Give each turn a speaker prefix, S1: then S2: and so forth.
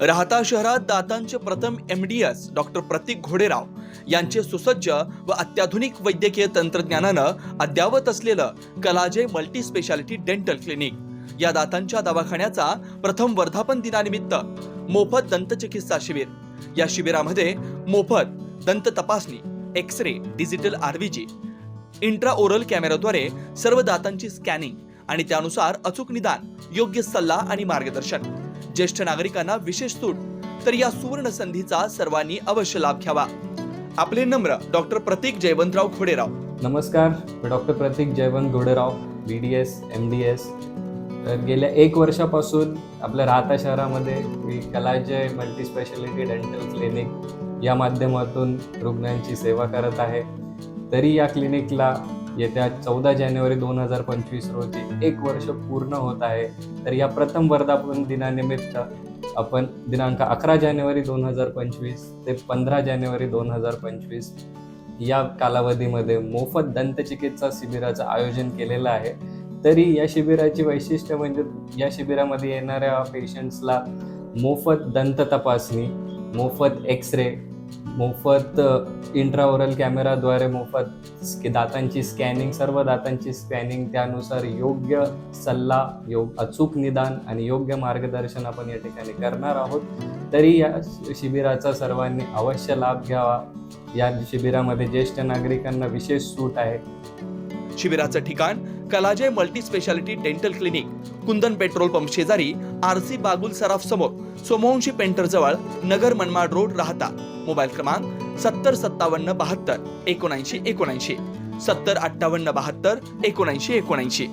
S1: राहता शहरात दातांचे प्रथम M D S doctor Pratik Ghoderao यांचे सुसज्ज व अत्याधुनिक वैद्यकीय तंत्रज्ञानानं अद्यावत असलेलं Kalaje multi speciality dental clinic या दातांच्या दवाखान्याचा प्रथम वर्धापन दिनानिमित्त मोफत दंतचिकित्सा शिबिर. या शिबिरामध्ये मोफत दंत तपासणी X ray digital RVG intra oral कॅमेराद्वारे सर्व दातांची स्कॅनिंग आणि त्यानुसार अचूक निदान योग्य सल्ला आणि मार्गदर्शन. ज्येष्ठ नागरिकांना विशेष सूट तर या सुवर्ण संधीचा सर्वांनी अवश्य लाभ घ्यावा. आपले नम्र डॉक्टर प्रतीक जयवंतराव खोडेराव
S2: नमस्कार मी doctor Pratik Jaywant Ghoderao B D S M D S गेल्या एक वर्षापासून आपल्या राहता शहरामध्ये मी Kalajay multi speciality dental clinic या माध्यमातून रुग्णांची सेवा करत आहे. तरी या क्लिनिकला येत्या चौदा जानेवारी दोन हजार पंचवीस रोजी एक वर्ष पूर्ण होत आहे. तर या प्रथम वर्धापन दिनानिमित्त आपण दिनांक अकरा जानेवारी दोन हजार पंचवीस ते पंधरा जानेवारी दोन हजार पंचवीस या कालावधीमध्ये मोफत दंतचिकित्सा शिबिराचं आयोजन केलेलं आहे. तरी या शिबिराची वैशिष्ट्य म्हणजे या शिबिरामध्ये येणाऱ्या पेशंट्सला मोफत दंत तपासणी मोफत एक्स रे मोफत इंट्राओरल कॅमेराद्वारे मोफत दातांची स्कॅनिंग सर्व दातांची स्कॅनिंग त्यानुसार योग्य सल्ला योग अचूक निदान आणि योग्य मार्गदर्शन आपण या ठिकाणी करणार आहोत. तरी या शिबिराचा सर्वांनी अवश्य लाभ घ्यावा. या शिबिरामध्ये ज्येष्ठ नागरिकांना विशेष सूट आहे.
S1: शिबिराचं ठिकाण Kalajay multi speciality dental clinic. Kundan petrol pump शेजारी आर सी बागुल सराफ समोर सोमवंशी पेंटर जवळ नगर मनमाड रोड राहता. मोबाईल क्रमांक सत्तर सत्तावन्न बहात्तर एकोणऐंशी एकोणऐंशी. सत्तर अठ्ठावन्न बहात्तर एकोणऐंशी एकोणऐंशी.